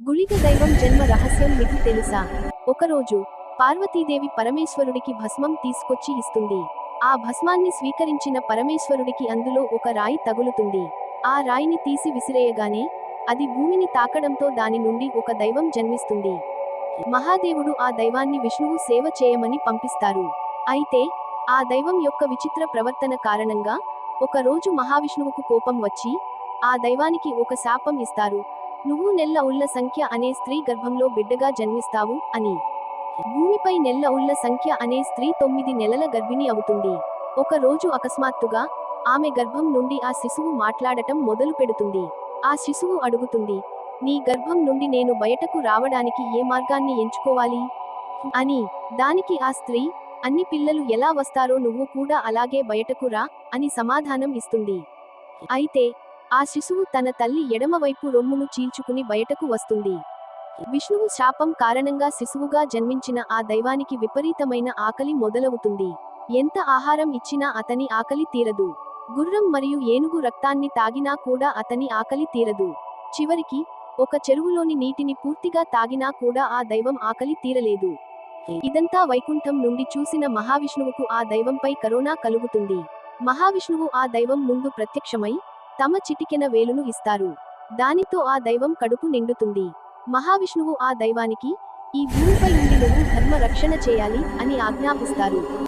గుళిక దైవం జన్మ రహస్యం మీకు తెలుసా? ఒకరోజు పార్వతీదేవి పరమేశ్వరుడికి భస్మం తీసుకొచ్చి ఇస్తుంది. ఆ భస్మాన్ని స్వీకరించిన పరమేశ్వరుడికి అందులో ఒక రాయి తగులుతుంది. ఆ రాయిని తీసి విసిరేయగానే అది భూమిని తాకడంతో దాని నుండి ఒక దైవం జన్మిస్తుంది. మహాదేవుడు ఆ దైవాన్ని విష్ణువు సేవ చేయమని పంపిస్తారు. అయితే ఆ దైవం యొక్క విచిత్ర ప్రవర్తన కారణంగా ఒక రోజు మహావిష్ణువుకు కోపం వచ్చి ఆ దైవానికి ఒక శాపం ఇస్తారు. నువ్వు నెల్ల ఉళ్ళ సంఖ్య అనే స్త్రీ గర్భంలో బిడ్డగా జన్మిస్తావు అని. భూమిపై నెల్ల ఉళ్ళ సంఖ్య అనే స్త్రీ తొమ్మిది నెలల గర్భిణి అవుతుంది. ఒక రోజు అకస్మాత్తుగా ఆమె గర్భం నుండి ఆ శిశువు మాట్లాడటం మొదలు పెడుతుంది. ఆ శిశువు అడుగుతుంది నీ గర్భం నుండి నేను బయటకు రావడానికి ఏ మార్గాన్ని ఎంచుకోవాలి అని. దానికి ఆ స్త్రీ అన్ని పిల్లలు ఎలా వస్తారో నువ్వు కూడా అలాగే బయటకు రా అని సమాధానం ఇస్తుంది. అయితే ఆ శిశువు తన తల్లి ఎడమవైపు రొమ్మును చీల్చుకుని బయటకు వస్తుంది. విష్ణువు శాపం కారణంగా శిశువుగా జన్మించిన ఆ దైవానికి విపరీతమైన ఆకలి మొదలవుతుంది. ఎంత ఆహారం ఇచ్చినా అతని ఆకలి తీరదు. గుర్రం మరియు ఏనుగు రక్తాన్ని తాగినా కూడా అతని ఆకలి తీరదు. చివరికి ఒక చెరువులోని నీటిని పూర్తిగా తాగినా కూడా ఆ దైవం ఆకలి తీరలేదు. ఇదంతా వైకుంఠం నుండి చూసిన మహావిష్ణువుకు ఆ దైవంపై కరోనా కలుగుతుంది. మహావిష్ణువు ఆ దైవం ముందు ప్రత్యక్షమై తమ చిటికెన వేలును ఇస్తారు. దానితో ఆ దైవం కడుపు నిండుతుంది. మహావిష్ణువు ఆ దైవానికి ఈ భూమిపై ఉండి నువ్వు ధర్మ రక్షణ చేయాలి అని ఆజ్ఞాపిస్తారు.